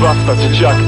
basta, dzieciaki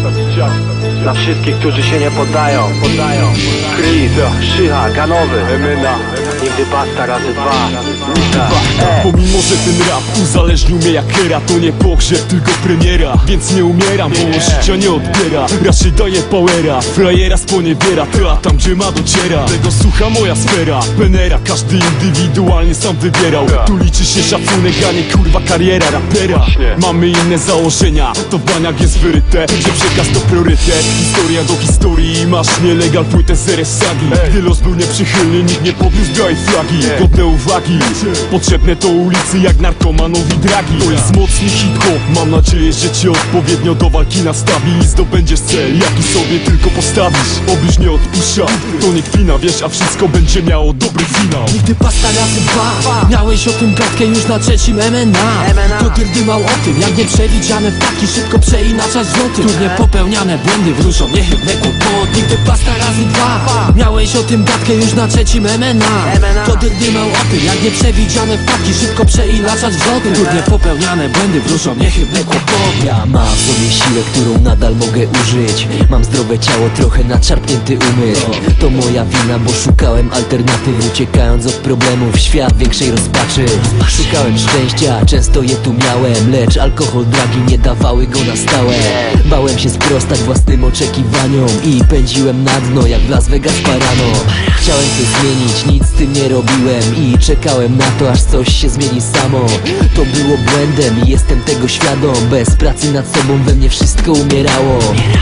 Dla wszystkich, którzy się nie poddają Poddają Chris, Szycha, Ganowy Emena Nigdy basta razy dwa. Nigdy E. Pomimo, że ten rap uzależnił mnie jak hera To nie pogrzeb, tylko premiera. Więc nie umieram, bo życia nie odbiera. Raczej daje powera Frajera sponiewiera Tyle tam, gdzie ma dociera. Tego słucha moja sfera. Penera, każdy indywidualnie sam wybierał. Tu liczy się szacunek, a nie kurwa kariera rapera. Mamy inne założenia. To w baniach jest wyryte, że przekaz to priorytet. Historia do historii masz nielegal płytę z sagi. Gdy los był nieprzychylny, nikt nie podniósł białej flagi Godne uwagi, potrzebne to ulicy jak narkomanowi dragi. To jest mocny hip-hop, mam nadzieję, że cię odpowiednio do walki nastawi I zdobędziesz cel, jaki sobie tylko postawisz. Obyś nie odpuszczał, to nie kwina, wiesz, a wszystko będzie miało dobry finał. Nigdy pasta razy dwa. Miałeś o tym gadkę już na trzecim MNA To dyrdymał o tym, jak nieprzewidziane wpadki Szybko przeinaczasz zwroty Turnie popełniane błędy wróżą niechybne kłopoty. Nigdy pasta razy dwa. Miałeś o tym gadkę już na trzecim MNA To dyrdymał o tym, jak nieprzewidziane wpadki Szybko przeinaczasz zwroty Turnie popełniane błędy wróżą niechybne kłopoty Ja mam w sobie siłę, którą nadal mogę użyć. Mam zdrowe ciało, trochę nadszarpnięty umysł. To moja wina, bo szukałem alternatyw Uciekając od problemów, świat większej rozpaczy. Szukałem szczęścia, często je tu miałem. Lecz alkohol, dragi nie dawały go na stałe. Bałem się sprostać własnym oczekiwaniom I pędziłem na dno, jak w Las Vegas parano Chciałem coś zmienić, nic z tym nie robiłem I czekałem na to, aż coś się zmieni samo. To było błędem i jestem tego świadom. Bez pracy nad sobą we mnie wszystko umierało.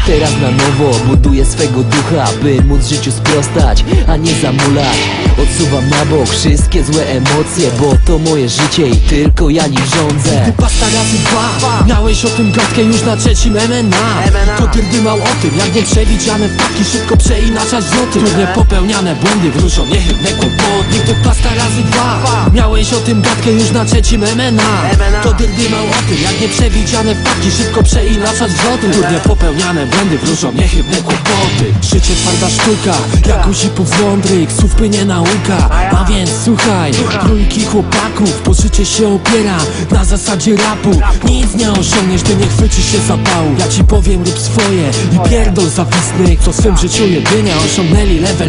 Teraz na nowo buduję swego ducha By móc życiu sprostać, a nie zamulać Odsuwam na bok wszystkie złe emocje Bo to moje życie i tylko ja nim rządzę. Ty pasta razy dwa Miałeś o tym gadkę już na trzecim MNA To dyrdymał o tym, jak nieprzewidziane wpadki Szybko przeinaczasz zwroty Turnie popełniane błędy wróżą niechybne kłopoty. Nigdy pasta Miałeś o tym gadkę już na trzecim MNA To dyrdymał o tym, jak nieprzewidziane wpadki Szybko przeinaczasz zwroty. Turnie popełniane błędy wróżą niechybne kłopoty Życie twarda sztuka, jak u zipów mądrych Słów płynie nauka, a więc słuchaj Trójki chłopaków, po życie się opiera Na zasadzie rapu. Nic nie osiągniesz, gdy nie chwycisz się zapału Ja ci powiem rób swoje i pierdol zawistnych Co w swym życiu jedynie osiągnęli level